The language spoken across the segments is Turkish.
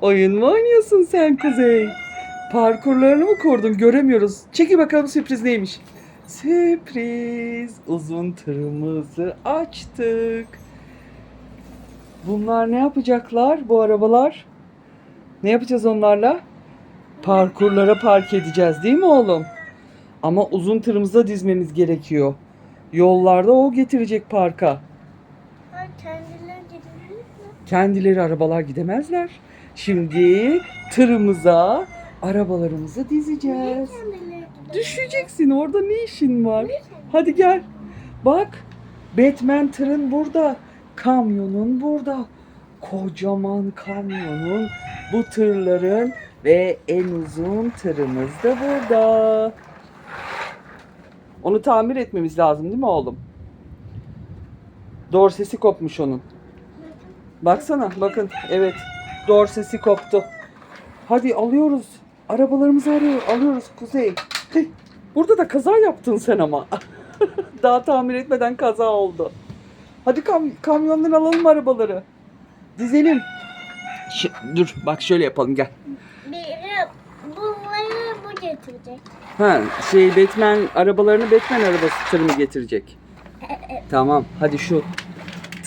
Oyun mu oynuyorsun sen Kuzey? Parkurlarını mı kurdun? Göremiyoruz. Çeki bakalım sürpriz neymiş. Sürpriz. Uzun tırımızı açtık. Bunlar ne yapacaklar bu arabalar? Ne yapacağız onlarla? Parkurlara park edeceğiz değil mi oğlum? Ama uzun tırımıza dizmemiz gerekiyor. Yollarda o getirecek parka. Ha, kendileri gidebilir mi? Kendileri arabalar gidemezler. Şimdi tırımıza arabalarımızı dizeceğiz. Düşeceksin orada ne işin var? Hadi gel. Bak Batman tırın burada. Kamyonun burada. Kocaman kamyonun bu tırların ve en uzun tırımız da burada. Onu tamir etmemiz lazım değil mi oğlum? Dorsesi kopmuş onun. Baksana bakın evet dorsesi koptu. Hadi alıyoruz. Arabalarımızı arıyor, alıyoruz Kuzey. Burada da kaza yaptın sen ama. Daha tamir etmeden kaza oldu. Hadi kam kamyondan alalım arabaları. Dizelim. Ş- dur bak şöyle yapalım gel. Biri bunları bu getirecek. Ha şey Batman arabalarını Batman arabası tırını getirecek. Tamam hadi şu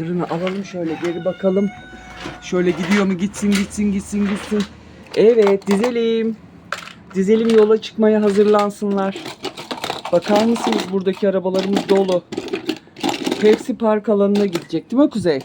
tırını alalım şöyle geri bakalım. Şöyle gidiyor mu gitsin gitsin gitsin gitsin. Evet dizelim. Dizelim yola çıkmaya hazırlansınlar. Bakar mısınız buradaki arabalarımız dolu. Hepsi park alanına gidecek değil mi Kuzey?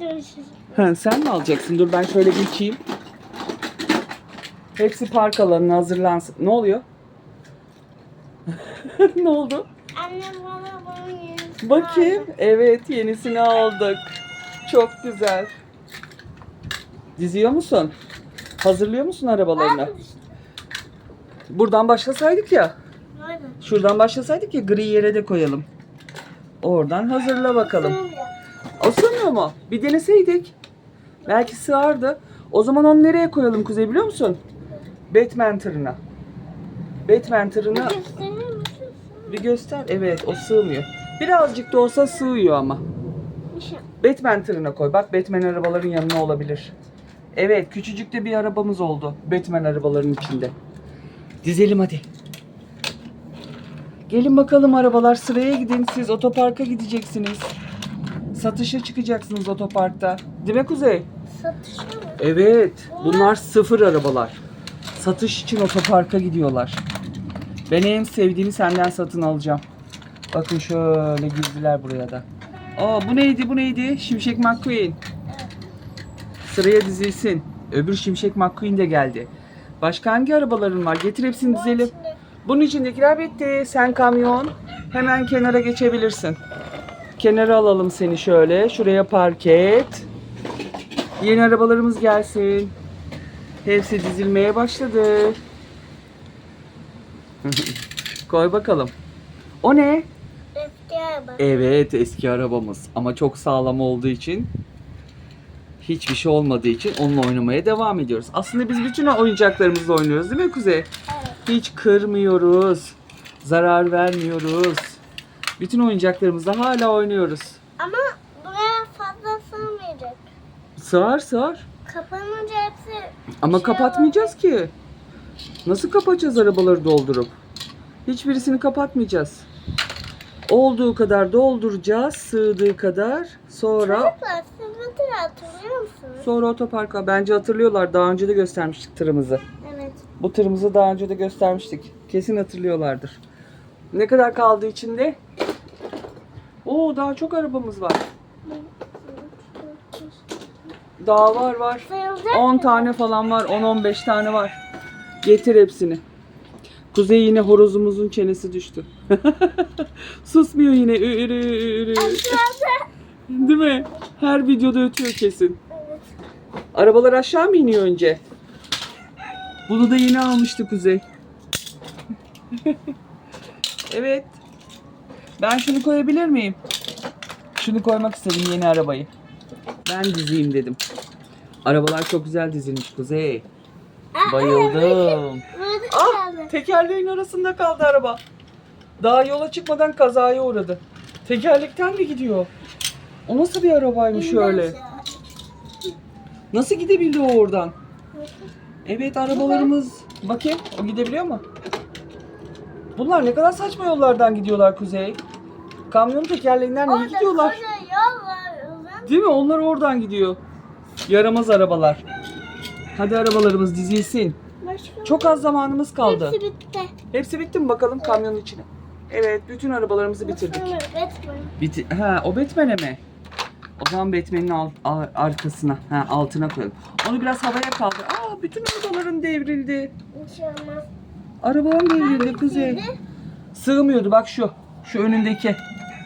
Görüşürüz. Ha, sen mi alacaksın? Dur ben şöyle geçeyim. Hepsi park alanına hazırlansın. Ne oluyor? ne oldu? Annem Bakayım. Evet yenisini aldık. Çok güzel. Diziyor musun? Hazırlıyor musun arabalarını? Buradan başlasaydık ya. Şuradan başlasaydık ya gri yere de koyalım. Oradan hazırla bakalım. Sığmıyor mu? Bir deneseydik. Belki sığardı. O zaman onu nereye koyalım Kuzey biliyor musun? Batman tırına. Batman tırına bir göster. Evet o sığmıyor. Birazcık da olsa sığıyor ama. Batman tırına koy. Bak Batman arabaların yanına olabilir. Evet küçücük de bir arabamız oldu. Batman arabaların içinde. Dizelim hadi. Gelin bakalım arabalar sıraya gidin. Siz otoparka gideceksiniz. Satışa çıkacaksınız otoparkta. Değil mi Kuzey? Satışa mı? Evet. Bunlar sıfır arabalar. Satış için otoparka gidiyorlar. Ben en sevdiğimi senden satın alacağım. Bakın şöyle girdiler buraya da. Aa bu neydi bu neydi? Şimşek McQueen. Sıraya dizilsin. Öbür Şimşek McQueen de geldi. Başka hangi arabaların var? Getir hepsini dizelim. Bunun içindekiler bitti. Sen kamyon. Hemen kenara geçebilirsin. Kenara alalım seni şöyle. Şuraya park et. Yeni arabalarımız gelsin. Hepsi dizilmeye başladı. Koy bakalım. O ne? Araba. Evet eski arabamız ama çok sağlam olduğu için hiçbir şey olmadığı için onunla oynamaya devam ediyoruz. Aslında biz bütün oyuncaklarımızla oynuyoruz değil mi Kuzey? Evet. Hiç kırmıyoruz. Zarar vermiyoruz. Bütün oyuncaklarımızla hala oynuyoruz. Ama buraya fazla sığmayacak. Sığar sığar. Kapanınca hepsi Ama Şey kapatmayacağız ki. Nasıl kapatacağız arabaları doldurup? Hiçbirisini kapatmayacağız. Olduğu kadar dolduracağız, sığdığı kadar. Sonra Çocuklar tür hatırlıyor musunuz? sonra otoparka. Bence hatırlıyorlar. Daha önce de göstermiştik tırımızı. Evet. Bu tırımızı daha önce de göstermiştik. Kesin hatırlıyorlardır. Ne kadar kaldı içinde? Oo daha çok arabamız var. Daha var var. Sayılacak 10 mı? tane falan var. 10-15 tane var. Getir hepsini. Kuzey yine horozumuzun çenesi düştü. Susmuyor yine. Ürü ürü. Değil mi? Her videoda ötüyor kesin. Arabalar aşağı mı iniyor önce? Bunu da yeni almıştı Kuzey. evet. Ben şunu koyabilir miyim? Şunu koymak istedim yeni arabayı. Ben dizeyim dedim. Arabalar çok güzel dizilmiş Kuzey. Bayıldım. Tekerleğin arasında kaldı araba. Daha yola çıkmadan kazaya uğradı. Tekerlekten mi gidiyor? O nasıl bir arabaymış öyle? Nasıl gidebildi o oradan? Evet arabalarımız. Bakayım o gidebiliyor mu? Bunlar ne kadar saçma yollardan gidiyorlar Kuzey. Kamyon tekerleğinden niye gidiyorlar? Değil mi? Onlar oradan gidiyor. Yaramaz arabalar. Hadi arabalarımız dizilsin. Başka Çok az zamanımız kaldı. Hepsi bitti. Hepsi bitti mi bakalım kamyonun içine? Evet, bütün arabalarımızı bitirdik. Batman. Biti ha, o Batman'e mi? O zaman Batman'in alt- ar- arkasına, ha, altına koyalım. Onu biraz havaya kaldır. Aa, bütün arabaların devrildi. Olmaz. Arabaların devrildi Kuzey. Hangisiydi? Sığmıyordu bak şu. Şu önündeki.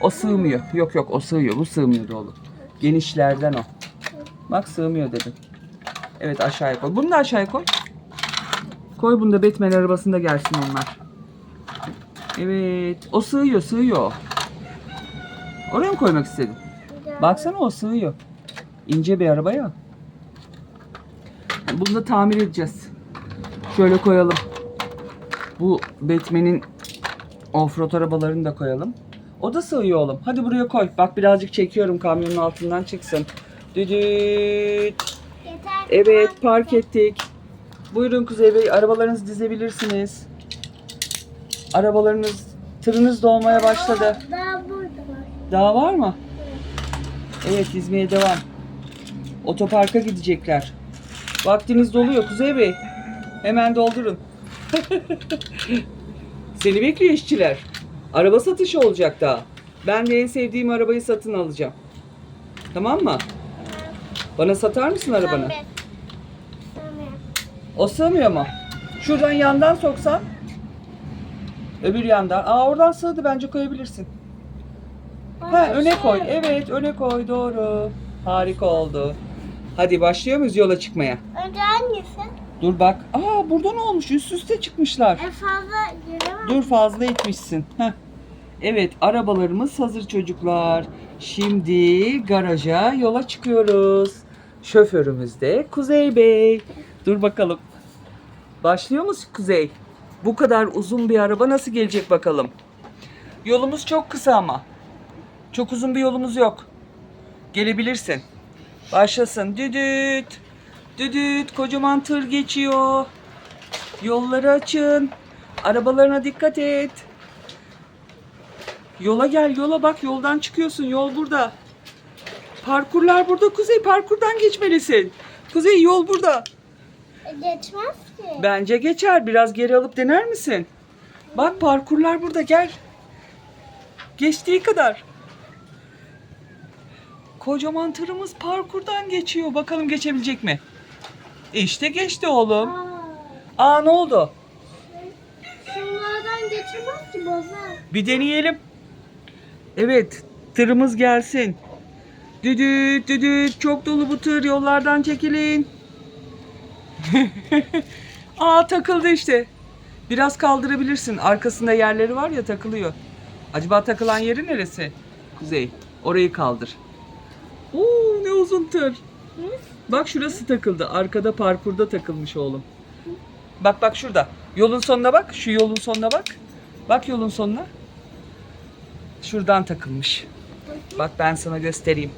O sığmıyor. Yok yok o sığıyor. Bu sığmıyordu oğlum. Genişlerden o. Bak sığmıyor dedim. Evet aşağıya koy. Bunu da aşağıya koy. Koy bunu da Batman arabasında gelsin onlar. Evet. O sığıyor sığıyor. Oraya mı koymak istedin? Baksana o sığıyor. İnce bir araba ya. Bunu da tamir edeceğiz. Şöyle koyalım. Bu Batman'in offroad arabalarını da koyalım. O da sığıyor oğlum. Hadi buraya koy. Bak birazcık çekiyorum kamyonun altından çıksın. Düdüt. Evet park ettik. Buyurun Kuzey Bey arabalarınızı dizebilirsiniz. Arabalarınız, tırınız dolmaya başladı. Daha burada var. Daha var mı? Evet dizmeye devam. Otoparka gidecekler. Vaktiniz doluyor Kuzey Bey. Hemen doldurun. Seni bekliyor işçiler. Araba satışı olacak daha. Ben de en sevdiğim arabayı satın alacağım. Tamam mı? Bana satar mısın arabanı? Tamam. O sığmıyor mu? Şuradan yandan soksan. Öbür yandan. Aa oradan sığdı bence koyabilirsin. Ha öne koy. Evet öne koy doğru. Harika oldu. Hadi başlıyor muyuz yola çıkmaya? Önce hangisi? Dur bak. Aa burada ne olmuş? Üst üste çıkmışlar. En fazla giremem. Dur fazla itmişsin. Heh. Evet arabalarımız hazır çocuklar. Şimdi garaja yola çıkıyoruz. Şoförümüz de Kuzey Bey. Dur bakalım. Başlıyor musun Kuzey? Bu kadar uzun bir araba nasıl gelecek bakalım. Yolumuz çok kısa ama. Çok uzun bir yolumuz yok. Gelebilirsin. Başlasın. Düdüt. Düdüt. Kocaman tır geçiyor. Yolları açın. Arabalarına dikkat et. Yola gel yola bak yoldan çıkıyorsun yol burada. Parkurlar burada Kuzey parkurdan geçmelisin. Kuzey yol burada. E, Geçmez ki. Bence geçer biraz geri alıp dener misin? Bak parkurlar burada gel. Geçtiği kadar. Kocaman tırımız parkurdan geçiyor. Bakalım geçebilecek mi? İşte geçti oğlum. Aa, Aa ne oldu? şunlardan geçemez ki bozar. Bir deneyelim. Evet, tırımız gelsin. Düdüt düdüt çok dolu bu tır yollardan çekilin. Aa takıldı işte. Biraz kaldırabilirsin. Arkasında yerleri var ya takılıyor. Acaba takılan yeri neresi? Kuzey. Orayı kaldır. Oo ne uzun tır. Bak şurası takıldı. Arkada parkurda takılmış oğlum. Bak bak şurada. Yolun sonuna bak. Şu yolun sonuna bak. Bak yolun sonuna. Şuradan takılmış. Bak ben sana göstereyim.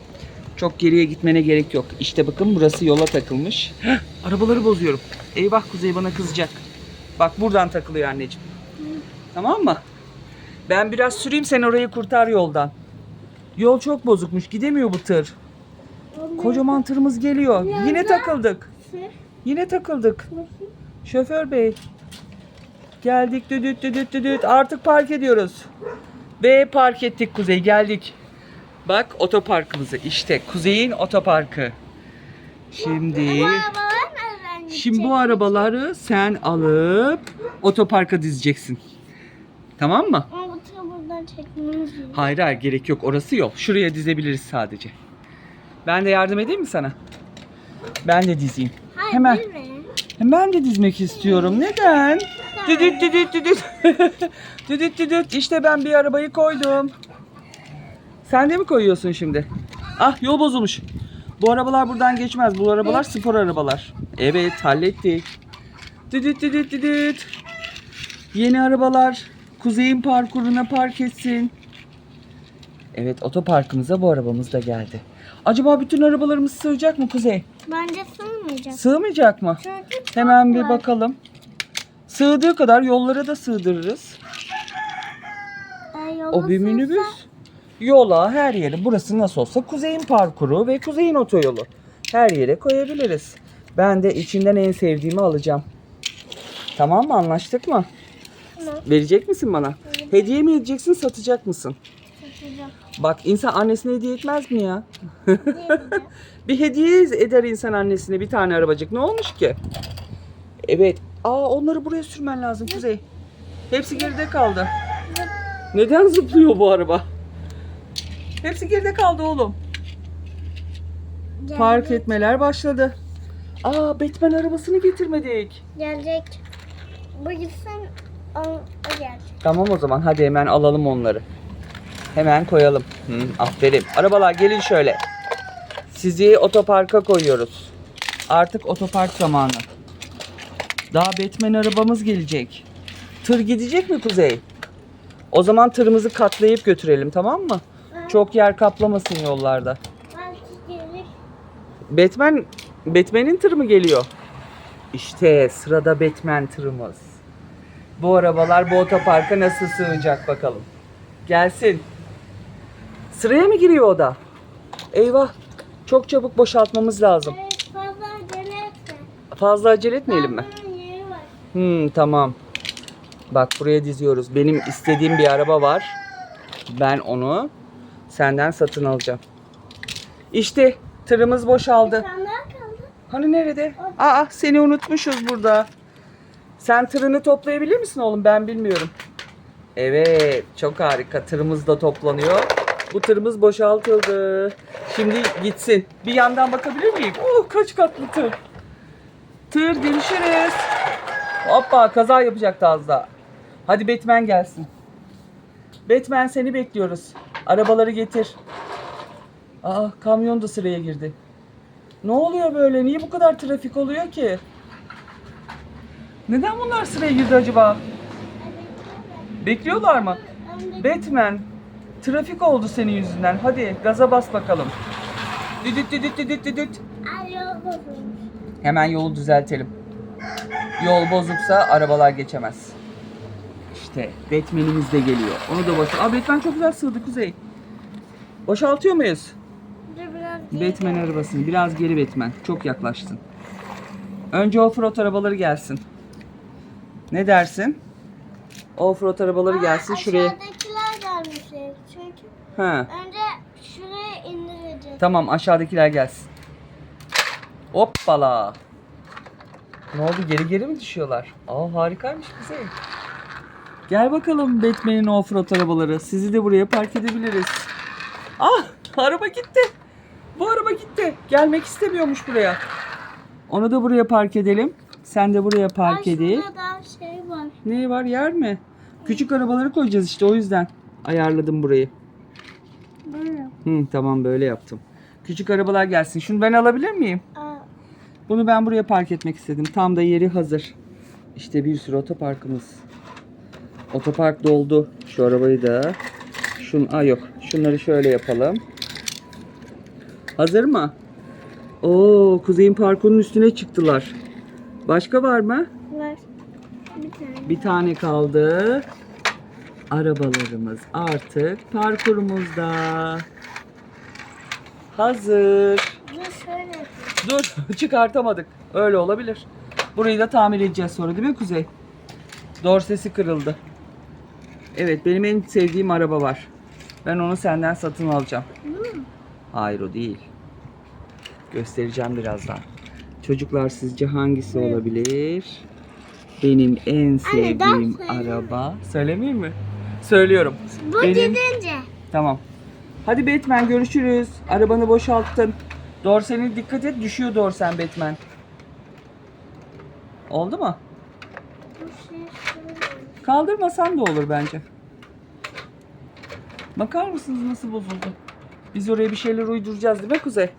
Çok geriye gitmene gerek yok. İşte bakın burası yola takılmış. Heh, arabaları bozuyorum. Eyvah Kuzey bana kızacak. Bak buradan takılıyor anneciğim. Tamam mı? Ben biraz süreyim sen orayı kurtar yoldan. Yol çok bozukmuş. Gidemiyor bu tır. Kocaman tırımız geliyor. Yine takıldık. Yine takıldık. Şoför bey. Geldik düdüt düdüt düdüt. Artık park ediyoruz. Ve park ettik Kuzey geldik. Bak otoparkımızı işte Kuzey'in otoparkı. Şimdi şimdi bu arabaları sen alıp otoparka dizeceksin. Tamam mı? Ama bu tırı buradan çekmemiz lazım. Hayır hayır gerek yok. Orası yol. Şuraya dizebiliriz sadece. Ben de yardım edeyim mi sana? Ben de dizeyim. Hayır, Hemen. Ben de dizmek istiyorum. Neden? Düdüt düdüt düdüt. düdüt düdüt. İşte ben bir arabayı koydum. Sen de mi koyuyorsun şimdi? Ah yol bozulmuş. Bu arabalar buradan geçmez. Bu arabalar spor arabalar. Evet hallettik. Düdüt düdüt düdüt. Yeni arabalar kuzeyin parkuruna park etsin. Evet otoparkımıza bu arabamız da geldi. Acaba bütün arabalarımız sığacak mı Kuzey? Bence sığmayacak. Sığmayacak mı? Çünkü çok Hemen bir var. bakalım. Sığdığı kadar yollara da sığdırırız. Ee, O bir sığsa- minibüs. Yola her yere. Burası nasıl olsa kuzeyin parkuru ve kuzeyin otoyolu. Her yere koyabiliriz. Ben de içinden en sevdiğimi alacağım. Tamam mı? Anlaştık mı? Tamam. Verecek misin bana? Hediye mi edeceksin, satacak mısın? Satacağım. Bak insan annesine hediye etmez mi ya? Bir hediye eder insan annesine bir tane arabacık. Ne olmuş ki? Evet. Aa onları buraya sürmen lazım Kuzey. Hepsi geride kaldı. Neden zıplıyor bu araba? Hepsi geride kaldı oğlum. Park Gelecek. etmeler başladı. Aa Batman arabasını getirmedik. Gelecek. Bu gitsin o, o gelecek. Tamam o zaman hadi hemen alalım onları. Hemen koyalım. Hı, aferin. Arabalar gelin şöyle. Sizi otoparka koyuyoruz. Artık otopark zamanı. Daha Batman arabamız gelecek. Tır gidecek mi Kuzey? O zaman tırımızı katlayıp götürelim tamam mı? Çok yer kaplamasın yollarda. Batman Batman'in tırı mı geliyor? İşte sırada Batman tırımız. Bu arabalar bu otoparka nasıl sığacak bakalım. Gelsin. Sıraya mı giriyor o da? Eyvah. Çok çabuk boşaltmamız lazım. Evet fazla acele etme. Fazla acele etmeyelim mi? Hmm, tamam. Bak buraya diziyoruz. Benim istediğim bir araba var. Ben onu senden satın alacağım. İşte tırımız boşaldı. Hani nerede? Aa seni unutmuşuz burada. Sen tırını toplayabilir misin oğlum? Ben bilmiyorum. Evet çok harika. Tırımız da toplanıyor. Bu tırımız boşaltıldı. Şimdi gitsin. Bir yandan bakabilir miyim? Oh kaç katlı tır. Tır görüşürüz. Hoppa kaza yapacaktı az daha. Hadi Batman gelsin. Batman seni bekliyoruz. Arabaları getir. Aa kamyon da sıraya girdi. Ne oluyor böyle? Niye bu kadar trafik oluyor ki? Neden bunlar sıraya girdi acaba? Bekliyorlar mı? Batman, trafik oldu senin yüzünden. Hadi gaza bas bakalım. Düdüt düdüt düdüt düdüt. Hemen yolu düzeltelim. Yol bozuksa arabalar geçemez. İşte Batman'imiz de geliyor. Onu da boşalt. Aa Batman çok güzel sığdı Kuzey. Boşaltıyor muyuz? Dur biraz geri Batman arabasını. Biraz geri Batman. Çok yaklaştın. Önce offroad arabaları gelsin. Ne dersin? Offroad arabaları gelsin şuraya. Aşağıdakiler gelmiş çünkü. Ha. Önce şuraya indireceğiz. Tamam aşağıdakiler gelsin. Hoppala. Ne oldu geri geri mi düşüyorlar? Aa harikaymış güzel. Gel bakalım Batman'in offroad arabaları. Sizi de buraya park edebiliriz. Ah araba gitti. Bu araba gitti. Gelmek istemiyormuş buraya. Onu da buraya park edelim. Sen de buraya park edeyim. Şurada şey var. Ne var yer mi? Küçük arabaları koyacağız işte o yüzden ayarladım burayı. Böyle. Hı, tamam böyle yaptım. Küçük arabalar gelsin. Şunu ben alabilir miyim? Aa, Bunu ben buraya park etmek istedim. Tam da yeri hazır. İşte bir sürü otoparkımız. Otopark doldu. Şu arabayı da. Şun, aa yok. Şunları şöyle yapalım. Hazır mı? Oo, Kuzey'in parkurun üstüne çıktılar. Başka var mı? var. Bir tane. Bir tane kaldı. Arabalarımız artık parkurumuzda. Hazır. Dur şöyle. Dur çıkartamadık. Öyle olabilir. Burayı da tamir edeceğiz sonra değil mi Kuzey? Dorsesi kırıldı. Evet benim en sevdiğim araba var. Ben onu senden satın alacağım. Hı. Hayır o değil. Göstereceğim birazdan. Çocuklar sizce hangisi olabilir? Benim en sevdiğim söyle. araba. Söylemeyeyim mi? Söylüyorum. Bu Benim- gidince. Tamam. Hadi Batman görüşürüz. Arabanı boşalttın. Dorsen'e dikkat et düşüyor Dorsen Batman. Oldu mu? Kaldırmasan da olur bence. Bakar mısınız nasıl bozuldu? Biz oraya bir şeyler uyduracağız değil mi Kuzey?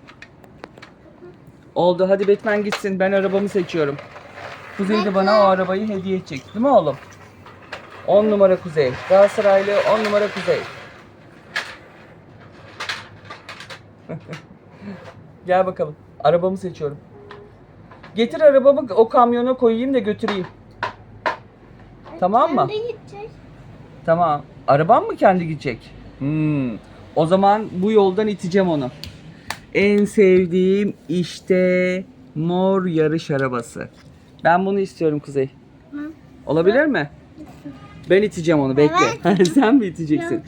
Oldu hadi Batman gitsin ben arabamı seçiyorum. Kuzey de bana o arabayı hediye edecek değil mi oğlum? 10 numara Kuzey. Galatasaraylı 10 numara Kuzey. Gel bakalım. Arabamı seçiyorum. Getir arabamı o kamyona koyayım da götüreyim. Tamam mı? Kendi gidecek. Tamam. Araban mı kendi gidecek? Hmm. O zaman bu yoldan iteceğim onu. En sevdiğim işte mor yarış arabası. Ben bunu istiyorum Kuzey. Hı. Olabilir mi? Ben iteceğim onu bekle. Sen mi iteceksin?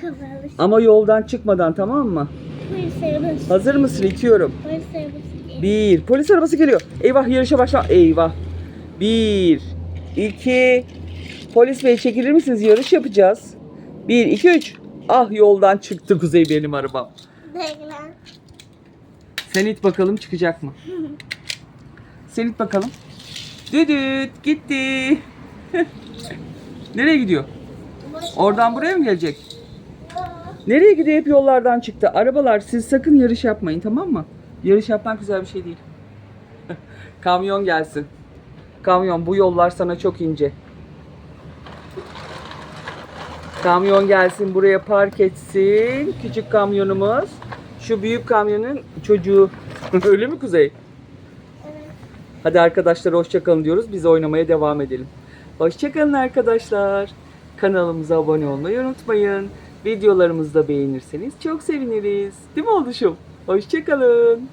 Ama yoldan çıkmadan tamam mı? Polis arabası. Hazır mısın? İtiyorum. Polis arabası. Bir. Polis arabası geliyor. Eyvah yarışa başla. Eyvah. Bir. iki. Polis bey çekilir misiniz? Yarış yapacağız. Bir, iki, üç. Ah yoldan çıktı Kuzey benim arabam. Bekle. Sen it bakalım çıkacak mı? Sen it bakalım. Düdüt gitti. Nereye gidiyor? Oradan buraya mı gelecek? Nereye gidiyor? Hep yollardan çıktı. Arabalar siz sakın yarış yapmayın tamam mı? Yarış yapmak güzel bir şey değil. Kamyon gelsin. Kamyon bu yollar sana çok ince. Kamyon gelsin buraya park etsin. Küçük kamyonumuz. Şu büyük kamyonun çocuğu. Öyle mi Kuzey? Evet. Hadi arkadaşlar hoşçakalın diyoruz. Biz oynamaya devam edelim. Hoşçakalın arkadaşlar. Kanalımıza abone olmayı unutmayın. Videolarımızı da beğenirseniz çok seviniriz. Değil mi oğluşum? Hoşçakalın.